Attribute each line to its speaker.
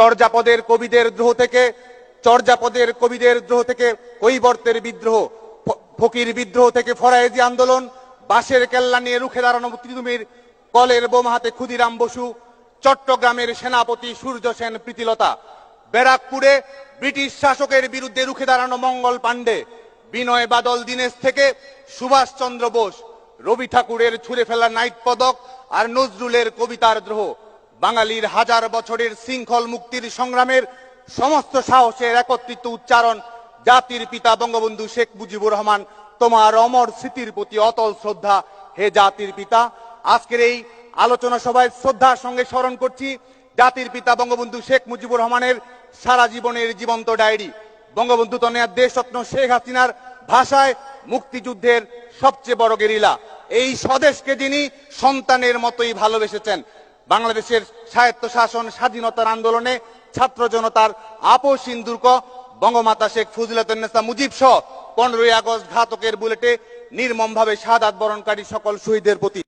Speaker 1: চর্যাপদের কবিদের দ্রোহ থেকে, চর্যাপদের কবিদের দ্রোহ থেকে কৈবর্তের বিদ্রোহ ফকির বিদ্রোহ থেকে ফরায়েজি আন্দোলন, বাঁশের কেল্লা নিয়ে রুখে দাঁড়ানো মুক্তিযুদ্ধের কলের বোমা হাতে ক্ষুদিরাম বসু, চট্টগ্রামের সেনাপতি সূর্য সেন প্রীতিলতা, ব্যারাকপুরে ব্রিটিশ শাসকের বিরুদ্ধে রুখে দাঁড়ানো মঙ্গল পাণ্ডে, বিনয় বাদল দীনেশ থেকে সুভাষচন্দ্র বোস, রবি ঠাকুরের ছুঁড়ে ফেলা নাইট পদক আর নজরুলের কবিতার দ্রোহ। বাঙালির হাজার বছরের শৃঙ্খল মুক্তির সংগ্রামের সমস্ত সাহসের একত্রিত উচ্চারণ জাতির পিতা বঙ্গবন্ধু শেখ মুজিবুর রহমান, তোমার অমর স্মৃতির প্রতি অতল শ্রদ্ধা। হে জাতির পিতা, আজকের এই আলোচনা সভায় শ্রদ্ধার সঙ্গে স্মরণ করছি জাতির পিতা বঙ্গবন্ধু শেখ মুজিবুর রহমানের সারা জীবনের জীবন্ত ডায়েরি। বঙ্গবন্ধু তনয়ার দেশরত্ন শেখ হাসিনার ভাষায় মুক্তিযুদ্ধের সবচেয়ে বড় গেরিলা। এই স্বদেশকে যিনি সন্তানের মতোই ভালোবেসেছেন বাংলাদেশের স্বায়ত্ত শাসন স্বাধীনতার আন্দোলনে ছাত্র জনতার আপোষ সিন্দুর্ক বঙ্গমাতা শেখ ফজিলাতুন্নেসা মুজিব সহ পনেরোই আগস্ট ঘাতকের বুলেটে নির্মমভাবে শাহাদাত বরণকারী সকল শহীদদের প্রতি